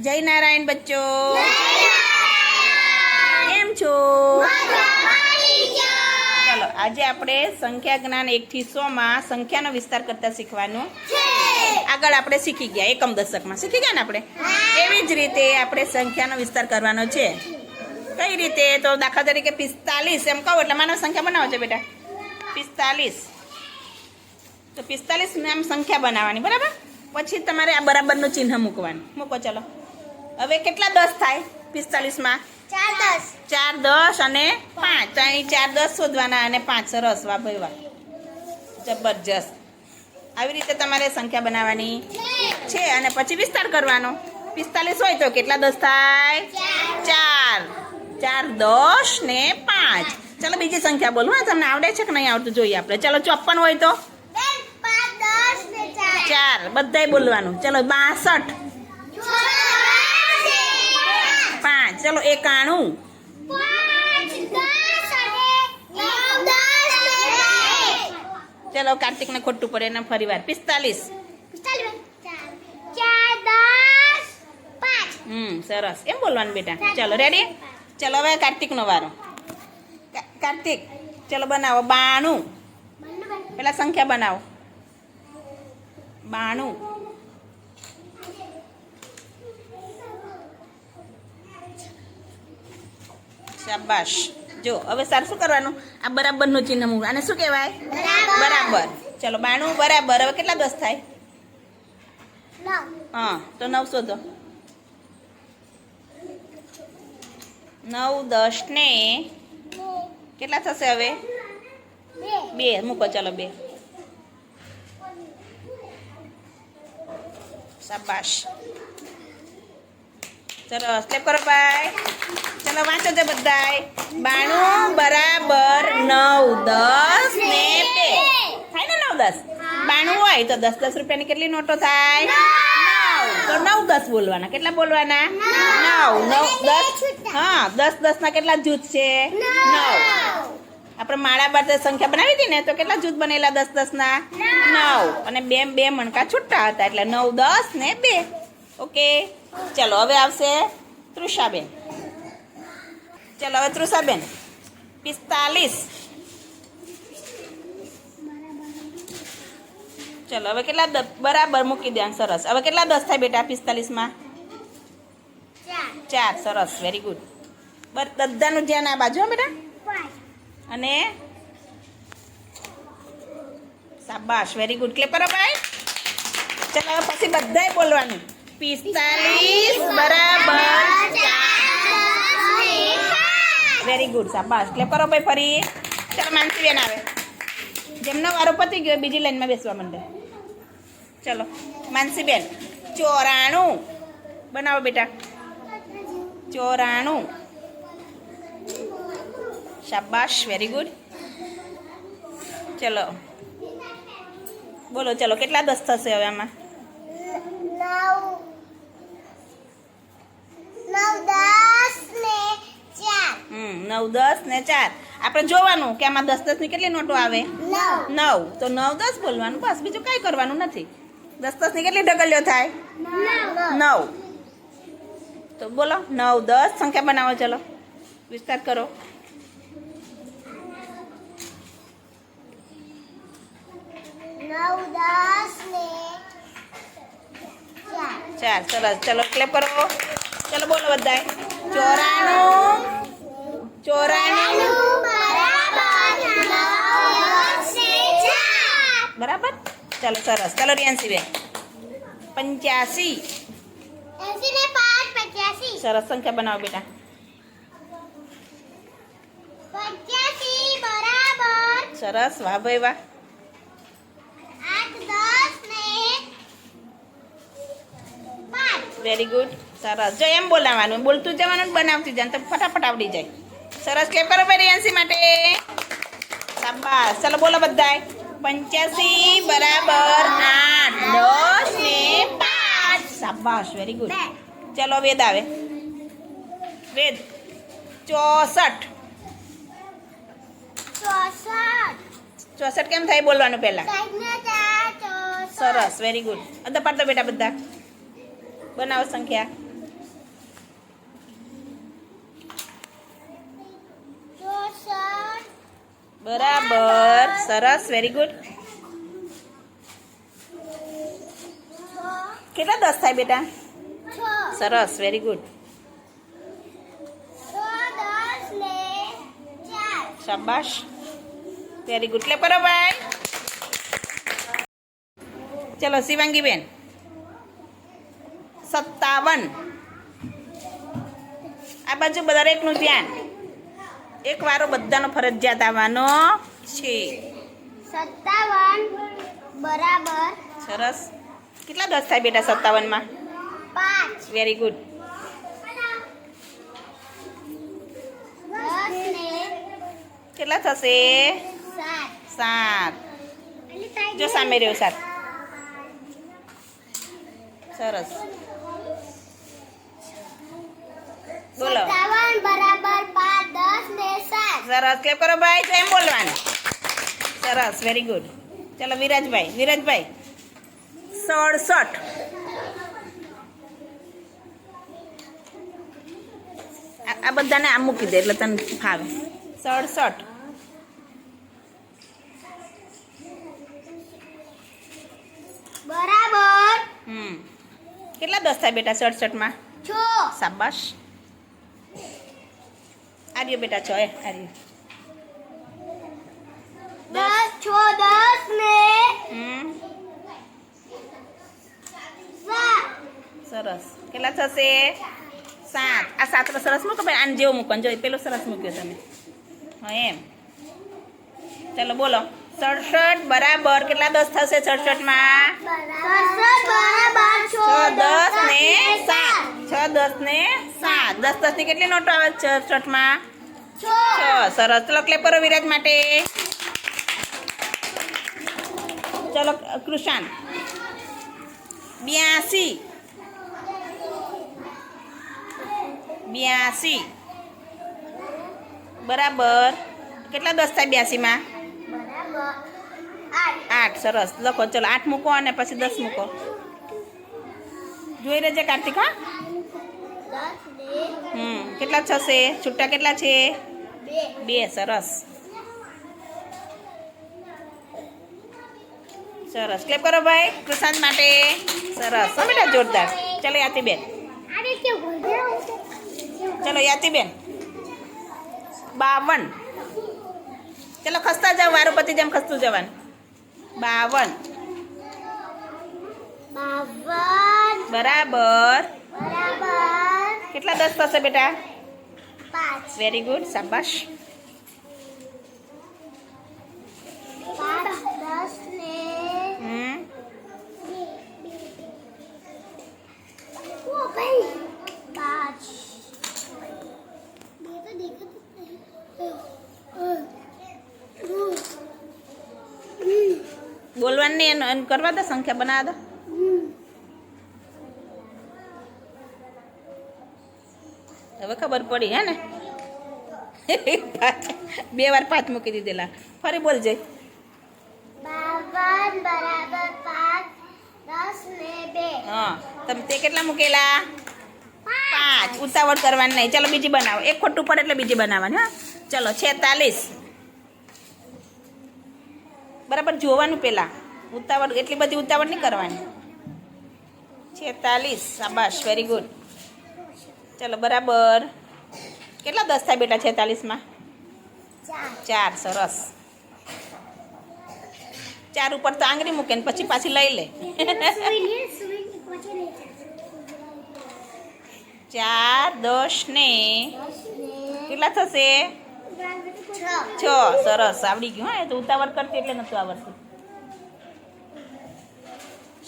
જય નારાયણ બચ્ચો. કેમ છો? ચાલો, આજે આપણે સંખ્યા જ્ઞાન એકથી સો માં સંખ્યાનો વિસ્તાર કરતા શીખવાનું. આગળ આપણે શીખી ગયા, એકમ દશકમાં. શીખી ગયા ને આપણે? એવી જ રીતે આપણે સંખ્યાનો વિસ્તાર કરવાનો છે. કઈ રીતે? તો દાખલા તરીકે પિસ્તાલીસ, એમ કહો એટલે માનવ સંખ્યા બનાવો છો બેટા. પિસ્તાલીસ. તો પિસ્તાલીસ આમ સંખ્યા બનાવવાની, બરાબર? પછી તમારે આ બરાબરનું ચિહ્ન મૂકવાનું. મૂકો, ચલો. હવે કેટલા દસ થાય? પિસ્તાલીસમાં? ચાર દસ. અને પાંચ. અહીં ચાર દસ શોધવાના અને પાંચ સરસ. વાહ ભાઈ વાહ. જબરજસ્ત. આવી રીતે તમારે સંખ્યા બનાવવાની છે અને પછી વિસ્તાર કરવાનો. પિસ્તાલીસ હોય તો કેટલા દસ થાય? ચાર. ચાર દસ ને પાંચ. ચલો બીજી સંખ્યા બોલું હા તમને આવડે છે કે નહીં આવડતું જોઈએ આપણે? ચાલો ચોપન હોય તો? ચાર. બધાય બોલવાનું. ચાલો બાસઠ. પાંચ ચલો એકાણું ચલો કાર્તિકને ખોટું પડે એને ફરી વાર. પિસ્તાલીસ. હમ સરસ. એમ બોલવાનું બેટા. ચલો રેડી ચલો હવે કાર્તિકનો વારો. કાર્તિક ચલો બનાવો. બાણું. પેલા સંખ્યા બનાવો. બાણું. શાબાશ. જો હવે સર શું કરવાનું? આ બરાબરનું ચિહ્ન મૂળ આને શું કહેવાય? બરાબર. ચલો બાણું બરાબર. હવે કેટલા દસ થાય? હા તો નવ શોધો. નવ દસ ને કેટલા થશે હવે? બે. મૂકો ચલો બે. શાબાશ. સરસ સ્ટેપ કરો ભાઈ. ચલો વાંચો છે બધાય. બાણું બરાબર નવ દસ ને બે. થાય ને નવ દસ? બાણું હોય તો દસ દસ રૂપિયાની કેટલી નોટો થાય? તો નવ દસ બોલવાના. કેટલા બોલવાના? નવ. નવ દસ? હા દસ દસ ના કેટલા જૂથ છે? નવ. આપણે માળા જે સંખ્યા બનાવી હતી ને તો કેટલા જૂથ બનેલા દસ દસ ના નવ. અને બે બે મણકા છૂટા હતા એટલે નવ દસ ને બે. ઓકે. ચલો, હવે આવશે તૃષાબેન. ચાલો, હવે તૃષાબેન. પિસ્તાલીસ. ચાલો, હવે કેટલા બરાબર મૂકી દે સરસ. હવે કેટલા દસ થાય બેટા પિસ્તાલીસમાં? ચાર. સરસ. વેરી ગુડ બધાનું ધ્યાન આ બાજુ બેટા. અને શાબાશ. વેરી ગુડ ક્લેપ કરો, ભાઈ. ચાલો, હવે પછી બધાએ બોલવાનું. પિસ્તાલીસ બરાબર. વેરી ગુડ શાબાશ. ક્લેપ કરો ભાઈ ફરી. ચાલો માનસી બેન આવે. જેમનો વારો પતી ગયો બીજી લાઈનમાં બેસવા માંડે. ચલો માનસી બેન. ચોરાણું. બનાવો બેટા. ચોરાણું. શાબાશ વેરી ગુડ ચલો. બોલો ચલો કેટલા દસ થશે હવે આમાં? નવ દસ ને ચાર. આપણે જોવાનું કે આમાં દસ દસની કેટલી નોટો આવે? નવ. તો નવ દસ બોલવાનું બસ બીજું કઈ કરવાનું નથી. દસ દસની કેટલી ઢગલીઓ થાય? નવ. તો બોલો નવ દસ સંખ્યા બનાવો ચલો. વિસ્તાર કરો. ચાર. સરસ. ચલો ક્લેપ કરો. ચલો બોલો બધાય ચોરાણું ચોરાણું બરાબર ચાલો સરસ ચાલો રિયાન્સી બેન પંચ્યાસી સરસ સંખ્યા બનાવો બેટા સરસ વાહ ભાઈ વાહ વેરી ગુડ સરસ. જો એમ બોલાવાનું બોલતું જવાનું બનાવતી જવાનું, તો ફટાફટ આવડી જાય. સરસ ક્લેપ કરો ભાઈ માટે. શાબાશ. ચલો બોલો બધાય. પંચ્યાસી બરાબર આઠ, દસ ને પાંચ. શાબાશ વેરી ગુડ ચલો વેદ આવે. વેદ. ચોસઠ. ચોસઠ કેમ થાય બોલવાનું પહેલા? સરસ વેરી ગુડ અદા પાડતો બેટા બધા. બનાવો સંખ્યા. બરાબર સરસ વેરી ગુડ કેટલા દસ થાય બેટા છ સરસ વેરી ગુડ છ દસ ને ચાર શાબાશ વેરી ગુડ ક્લેપ કરો ભાઈ ચલો શિવાંગી બેન સત્તાવન આ બાજુ બધા એકનું ધ્યાન એક વારો બધાનો ફરજિયાત આવવાનો છે. સત્તાવન બરાબર. સરસ. કેટલા દસ થાય બેટા સત્તાવનમાં? પાંચ. વેરી ગુડ કેટલા થશે? સાત. જો સામે રહ્યો સાત. સરસ. બોલો. સરસ ક્લેપ કરો ભાઈ તો એમ બોલવાનું સરસ વેરી ગુડ ચલો વિરાજભાઈ વિરાજભાઈ સડસઠ આ આ બધાને આમ મૂકી દે એટલે તને ફાવે. સડસઠ. બરાબર. હમ. કેટલા દસ થાય બેટા સડસઠમાં? છ. સાબાશ આર્યો બેટા છો એ આર્યો. દસ છ દસ ને સરસ. કેટલા થશે? સાત. આ સાત તો સરસ મૂકો ભાઈ આને જેવો મૂકો જો પેલો સરસ મૂક્યો તમે. હા એમ. ચાલો બોલો. સડસઠ બરાબર કેટલા દસ થશે સડસઠમાં? દસ ને સાત. છ દસ ને સાત. દસ દસની કેટલી નોટો આવે છે સડસઠમાં છ. સરસ. ચલો ક્લેપ કરો વિરાજ માટે. ચલો કૃષાંત બ્યાસી. બ્યાસી. બરાબર. કેટલા દસ થાય બ્યાસીમાં? આઠ. સરસ. લખો ચલો આઠ મૂકો અને પછી દસ મૂકો. જોઈ રહેજે કાર્તિક હા. હમ કેટલા થશે? છૂટા કેટલા છે? બે. સરસ. સરસ. ક્લેપ કરો ભાઈ પ્રશાંત માટે. સરસ. બેટા જોરદાર. ચલો યાતી બેન ચલો યાતી યાતિબેન. બાવન. ચલો ખસતા જાવ વારો પતિ જેમ ખસતું જવાનું. બાવન. બરાબર. બરાબર. કેટલા દસ થશે બેટા? વેરી ગુડ શાબાશ. બોલવાની કરવા દો સંખ્યા બનાવ દો. હવે ખબર પડી હે ને? બે વાર પાંચ મૂકી દીધેલા. ફરી બોલજે હા તમે તે કેટલા મૂકેલા? પાંચ. ઉતાવળ કરવાની નહીં. ચલો બીજી બનાવો. એક ખોટું પડે એટલે બીજી બનાવવાની હા. ચલો છેતાલીસ. બરાબર જોવાનું પેલા. ઉતાવળ એટલી બધી ઉતાવળ નહીં કરવાની. છેતાલીસ. શાબાશ વેરી ગુડ ચલો બરાબર. કેટલા દસ થાય બેટા છેતાલીસમાં? ચાર. સરસ. ચાર ઉપર તો આંગળી મૂકે ને પછી પાછી લઈ લે. ચાર દસ ને કેટલા થશે? છ. છ સરસ. આવડી ગયું હા એ તો ઉતાવળ કરતી એટલે નતું આવડતું.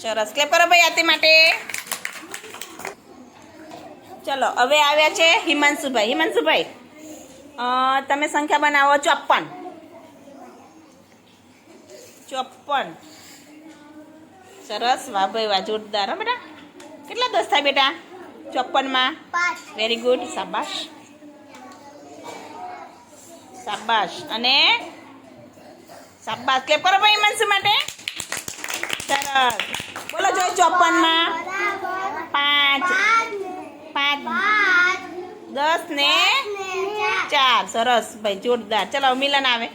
સરસ. ક્લેપ કરો ભાઈ આતે માટે. ચલો હવે આવ્યા છે હિમાંશુભાઈ. હિમાંશુભાઈ તમે સંખ્યા બનાવો ચોપન ચોપન સરસ વાહ ભાઈ વાહ જોરદાર હો બેટા. કેટલા દોસ્ત થાય બેટા? ચોપનમાં વેરી ગુડ શાબાશ. શાબાશ. અને શાબાશ. કે કરો ભાઈ મનસુ માટે. સરસ. બોલો જો ચોપનમાં પાંચ. દસ ને? ચાર, સરસ. ભાઈ, જોરદાર. ચલો, મિલન આવે.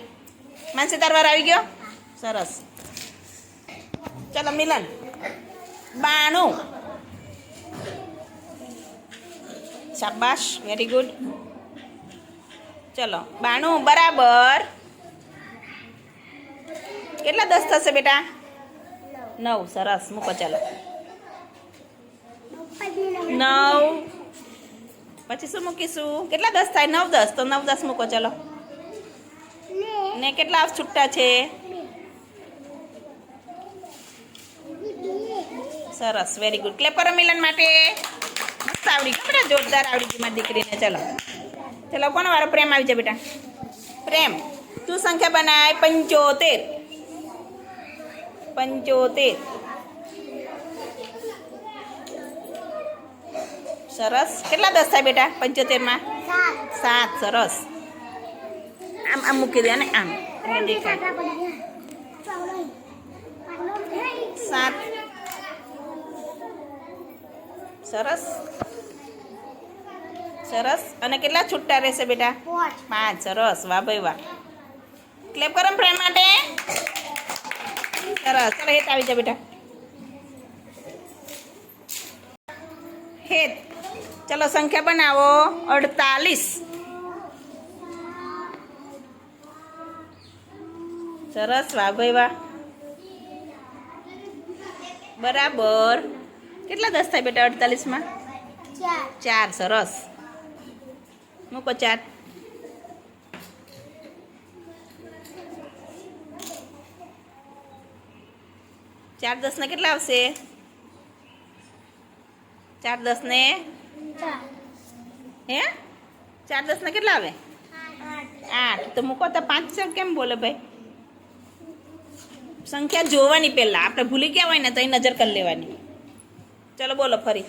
માનસી, તારવાર આવી ગયો? સરસ. ચલો, મિલન. બાણું. શાબાશ. વેરી ગુડ ચલો, બાણું, બરાબર. કેટલા દસ થશે બેટા? નવ. સરસ. મૂકો, ચાલો. નવ. પછી શું મૂકીશું? કેટલા દસ થાય? નવ દસ. તો નવ દસ મૂકો ચલો. ને કેટલા છૂટા છે? સરસ વેરી ગુડ ક્લેપર મિલન માટે મસ્ત આવડી ગયું. બેટા જોરદાર આવડી ગયું મારી દીકરીને. ચલો. ચલો કોનો વારો? પ્રેમ આવી જાય બેટા. પ્રેમ. તું સંખ્યા બનાય પંચોતેર. પંચોતેર. સરસ. કેટલા દસ થાય બેટા? પંચોતેરમાં? સાત. સરસ. આમ આમ મૂકી દે ને આમ. દેખાય. સાત. સરસ. સરસ. અને કેટલા છૂટા રહેશે બેટા? પાંચ. સરસ. વાહ ભાઈ વાહ. ક્લેપ કરો ફ્રેન્ડ માટે. સરસ. ચાલો હેત આવી જા બેટા. હેત. ચલો સંખ્યા બનાવો. અડતાલીસ. સરસ, વાહ ભાઈ, વાહ. બરાબર. કેટલા દસ થાય બેટા અડતાલીસમાં? ચાર. સરસ. મૂકો ચાર. ચાર દસ ને કેટલા આવશે? ચાર દસ ને હે? ચાર દસ ના કેટલા આવે? આઠ. તો મૂકો તો પાંચ છ, કેમ બોલે ભાઈ? સંખ્યા જોવાની પહેલાં. આપણે ભૂલી ગયા હોય ને તો એ નજર કરી લેવાની. ચલો બોલો ફરી.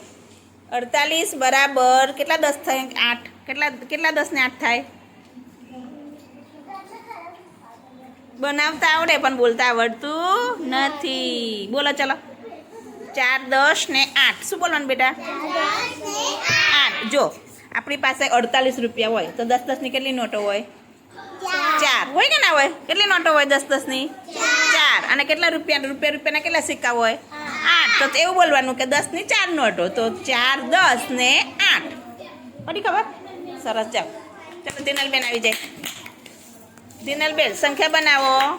અડતાલીસ બરાબર. કેટલા દસ થાય? આઠ. કેટલા કેટલા દસ ને આઠ થાય? બનાવતા આવડે, પણ બોલતા આવડતું નથી. બોલો, ચલો. ચાર, દસ ને આઠ. શું બોલવાનું બેટા? આઠ. જો, આપણી પાસે અડતાલીસ રૂપિયા હોય, તો દસ, દસની કેટલી નોટો હોય? ચાર. હોય કે ના હોય? કેટલી નોટો હોય દસ, દસની? ચાર. અને કેટલા રૂપિયા? રૂપિયા, રૂપિયાના કેટલા સિક્કા હોય? આઠ. તો એવું બોલવાનું કે દસની ચાર નોટો, તો ચાર, દસ ને આઠ. પડી ખબર? સરસ, ચાલ. ચાલો, દિનલબેન આવી જાય. દિનલબેન, સંખ્યા બનાવો.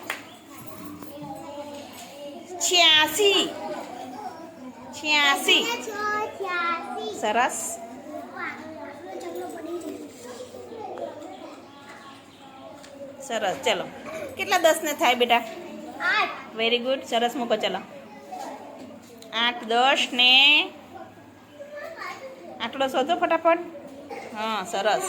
છ્યાસી. છ્યાસી. સરસ. સરસ. ચલો. કેટલા દસ ને થાય બેટા? વેરી ગુડ સરસ મૂકો, ચલો. આઠ દસ ને આટલો શોધો ફટાફટ. હા, સરસ.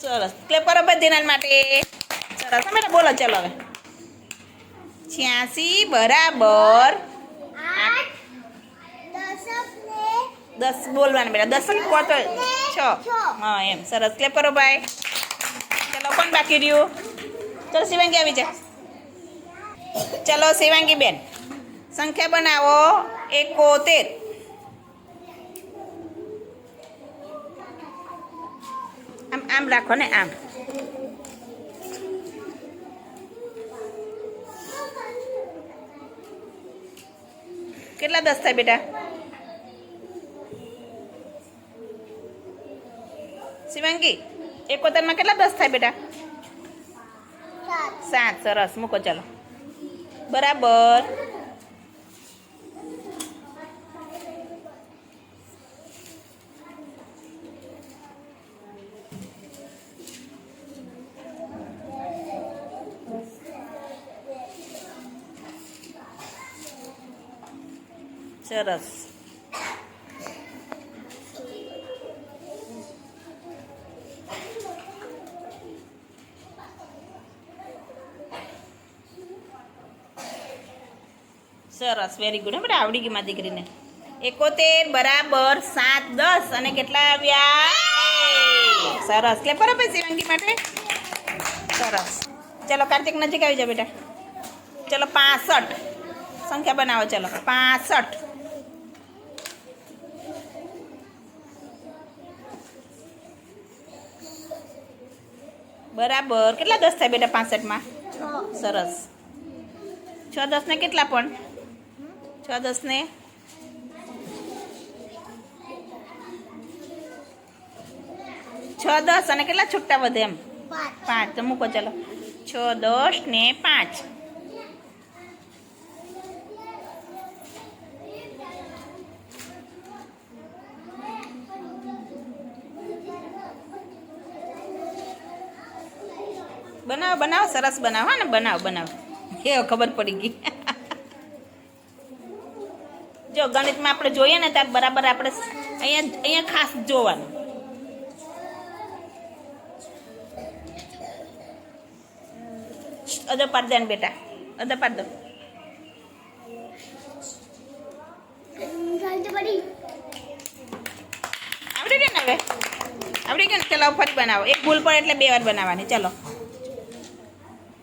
સરસ. ક્લેપર કરો બધી તમે બોલો, ચલો હવે. છ્યાસી બરાબર. દસ બોલવાનું બેટા, દસ પોતો છ. હા, એમ. સરસ. ક્લેપ કરો, ભાઈ. ચલો, કોણ બાકી રહ્યું? ચલો, શિવાંગી આવી જા. ચલો, શિવાંગી બેન. સંખ્યા બનાવો. એકોતેર. આમ આમ રાખો ને, આમ. કેટલા દસ થાય બેટા? શિવાંગી એકોતેરમાં કેટલા દસ થાય બેટા? સાત. સરસ. મૂકો ચાલો. બરાબર. સરસ સરસ વેરી ગુડ બરાબર આવડી ગઈ મારી દીકરીને. એકોતેર બરાબર સાત દસ. અને કેટલા આવ્યા? સરસ. એટલે બરાબર શિવાંગી માટે. સરસ. ચલો, કાર્તિક નજીક આવી જાઓ બેટા. ચલો, પાસઠ. સંખ્યા બનાવો, ચલો. પાસઠ. બરાબર. કેટલા દસ થાય બેટા પાસઠમાં? સરસ. છ દસ ને કેટલા પણ? છ દસ ને છ દસ અને કેટલા છૂટા વધે એમ? પાંચ. પાંચ. તો મૂકો ચાલો. છ દસ ને પાંચ. બનાવો, બનાવ, સરસ બનાવો. ને, બનાવો, બનાવ. એ ખબર પડી ગઈ. જો ગણિતમાં આપણે જોઈએ ને ત્યારે બરાબર આપણે અહીંયા અહીંયા ખાસ જોવાનું. અધર પાડ દે બેટા. અધર પાડ દો. આવડી ગયું ને હવે? આવડી ગયું ને? ચલો ફરી બનાવો. એક ભૂલ પડે એટલે બે વાર બનાવવાની. ચલો.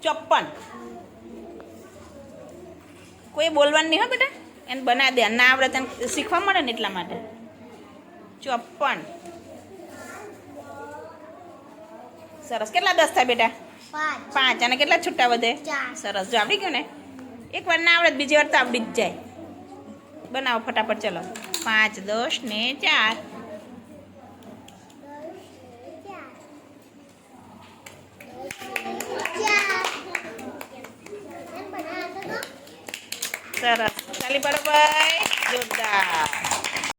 ચોપ્પન. કોઈ બોલવાનું નહીં હો બેટા. એને બનાવી દે. ના આવડે તને શીખવા મળે ને એટલા માટે. ચોપન સરસ. કેટલા દસ થાય બેટા? પાંચ. અને કેટલા છૂટા વધે? સરસ. જો આવડી ગયું ને? એક વાર ના આવડે બીજી વાર તો આવડી જ જાય. બનાવો ફટાફટ ચલો. પાંચ દસ ને ચાર. સરસ ચાલી બરોબર જોરદાર